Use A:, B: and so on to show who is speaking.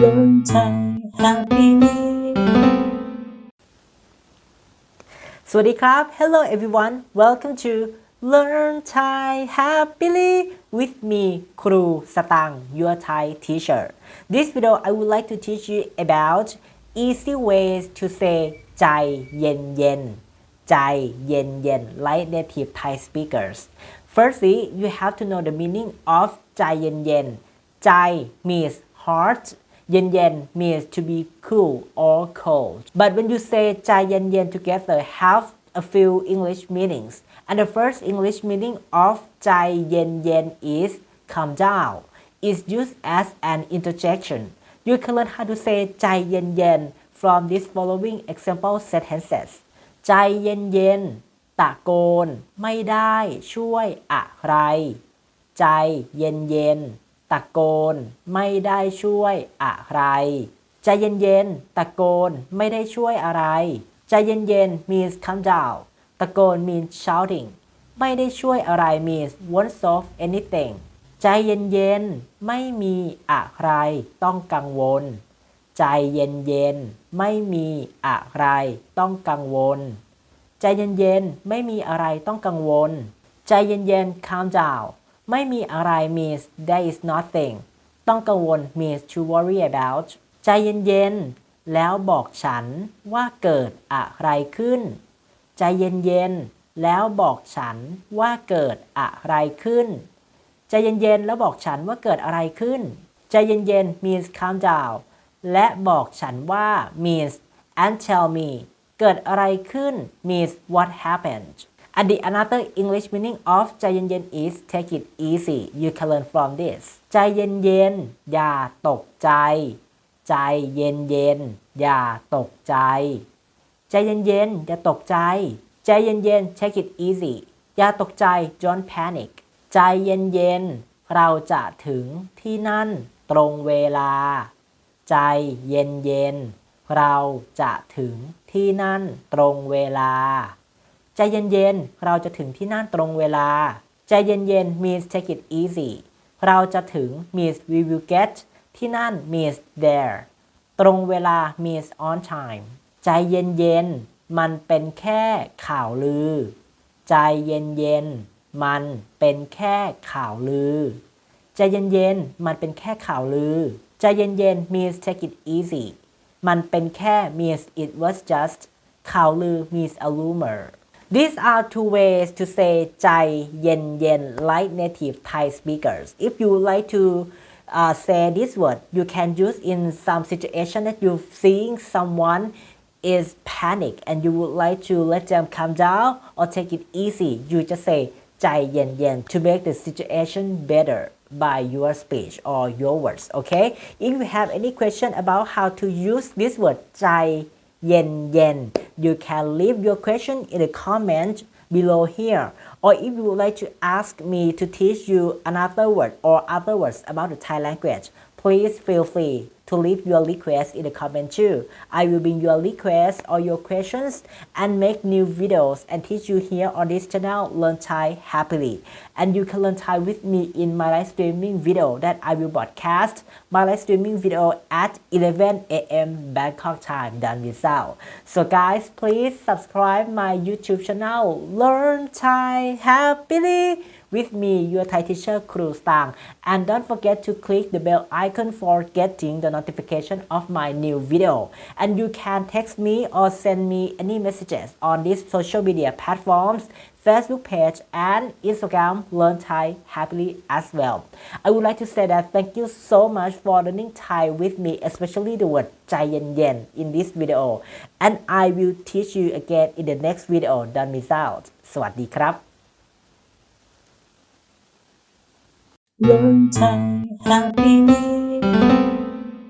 A: Learn Thai happily
B: สวัสดีครับ Hello everyone Welcome to Learn Thai Happily with me ครูสตัง your Thai teacher This video I would like to teach you about easy ways to say ใจเย็นเย็นใจเย็นเย็น like native Thai speakers Firstly you have to know the meaning of ใจเย็นเย็นใจ means heart เย็นเย็น means to be cool or cold but when you say ใจเย็นเย็น together have a few English meanings and the first English meaning of ใจเย็นเย็น is calm down is used as an interjection you can learn how to say ใจเย็นเย็น from these following example sentences ใจเย็นเย็นตะโกน ไม่ได้ช่วยอะไร ใจเย็นเย็น ตะโกนไม่ได้ช่วยอะไรใจเย็นเย็นตะโกนไม่ได้ช่วยอะไรใจเย็นเย็น means calm down ตะโกน means shouting ไม่ได้ช่วยอะไร means won't solve anything ใจเย็นเย็นไม่มีอะไรต้องกังวล ใจเย็นเย็นไม่มีอะไรต้องกังวล ใจเย็นๆ ไม่มีอะไรต้องกังวล ใจเย็นๆ calm down ไม่มีอะไร means there is nothing ต้องกังวล means to worry about ใจเย็นๆ แล้วบอกฉันว่าเกิดอะไรขึ้น ใจเย็นๆ แล้วบอกฉันว่าเกิดอะไรขึ้น ใจเย็นๆ แล้วบอกฉันว่าเกิดอะไรขึ้น ใจเย็นๆ means calm down และบอกฉันว่า means and tell me เกิดอะไรขึ้น means what happened and the another English meaning of ใจเย็นๆ is take it easy you can learn from this ใจเย็นๆ อย่าตกใจ ใจเย็นๆ อย่าตกใจ ใจเย็นๆ อย่าตกใจ ใจเย็นๆ take it easy อย่าตกใจ don't panic ใจเย็นๆ เราจะถึงที่นั่นตรงเวลา ใจเย็นๆ เราจะถึงที่นั่นตรงเวลา ใจเย็นๆ เราจะถึงที่นั่นตรงเวลา ใจเย็นๆ means take it easy เราจะถึง means we will get ที่นั่น means there ตรงเวลา means on time ใจเย็นๆ มันเป็นแค่ข่าวลือ ใจเย็นๆ มันเป็นแค่ข่าวลือ ใจเย็นๆ มันเป็นแค่ข่าวลือ ใจเย็นๆ means take it easy มันเป็นแค่ means it was just ข่าวลือ means a rumor These are two ways to say Jai Yen Yen like native Thai speakers. If you like to uh, say this word, you can use in some situation that you're seeing someone is panic and you would like to let them calm down or take it easy. You just say Jai Yen Yen to make the situation better by your speech or your words. Okay. If you have any question about how to use this word Jai Yen Yen you can leave your question in the comment below here. Or if you would like to ask me to teach you another word or other words about the Thai language please feel free to leave your request in the comment too. I will bring your requests or your questions and make new videos and teach you here on this channel Learn Thai Happily. And you can learn Thai with me in my live streaming video that I will broadcast my live streaming video at 11 a.m. Bangkok time done with Sao. So guys, please subscribe my YouTube channel Learn Thai Happily with me, your Thai teacher Kru Stang. And don't forget to click the bell icon for getting the notification of my new video. And you can text me or send me any messages on these social media platforms, Facebook page and Instagram Learn Thai Happily as well. I would like to say that thank you so much for learning Thai with me, especially the word ใจเย็นๆ in this video. And I will teach you again in the next video. Don't miss out. สวัสดีครับ
A: ล้นใจ Happy New